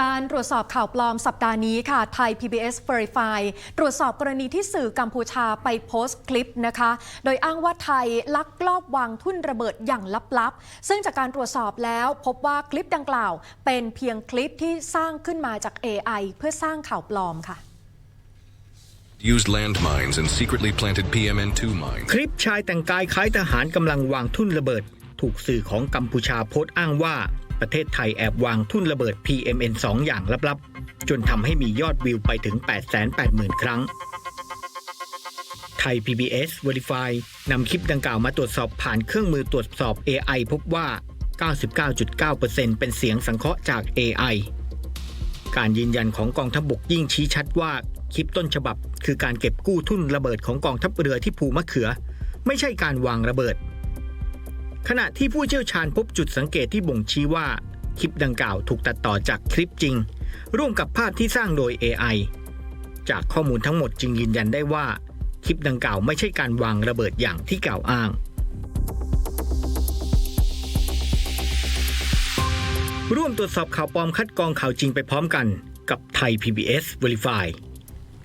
การตรวจสอบข่าวปลอมสัปดาห์นี้ค่ะไทย PBS Verify ตรวจสอบกรณีที่สื่อกัมพูชาไปโพสต์คลิปนะคะ โดยอ้างว่าไทยลักลอบวางทุ่นระเบิดอย่างลับๆ ซึ่งจากการตรวจสอบแล้วพบว่าคลิปดังกล่าว เป็นเพียงคลิปที่สร้างขึ้นมาจาก AI เพื่อสร้างข่าวปลอมค่ะ used landmines and secretly planted PMN2 mines. คลิปชายแต่งกายคล้ายทหารกำลังวางทุ่นระเบิด ถูกสื่อของกัมพูชาโพสต์อ้างว่า ประเทศไทยแอบวางทุ่นระเบิด PMN2 อย่างลับๆ จนทำให้มียอดวิวไปถึง 880,000 ครั้ง ไทย PBS Verify นำคลิปดังกล่าวมาตรวจสอบผ่านเครื่องมือตรวจสอบ AI พบว่า 99.9%เป็นเสียงสังเคราะห์จาก AI การยืนยันของกองทัพบบกยิ่งชี้ชัดว่าคลิปต้นฉบับ คือการเก็บกู้ทุ่นระเบิดของกองทัพเรือที่ภูมะเขือ ไม่ใช่การวางระเบิด ขณะที่ผู้เชี่ยวชาญพบจุดสังเกตที่บ่งชี้ว่า คลิปดังกล่าวถูกตัดต่อจากคลิปจริง ร่วมกับภาพที่สร้างโดย AI จากข้อมูลทั้งหมดจึงยืนยันได้ว่า คลิปดังกล่าวไม่ใช่การวางระเบิดอย่างที่กล่าวอ้าง ร่วมตรวจสอบข่าวปลอมคัดกรองข่าวจริงไปพร้อมกันกับไทย PBS Verify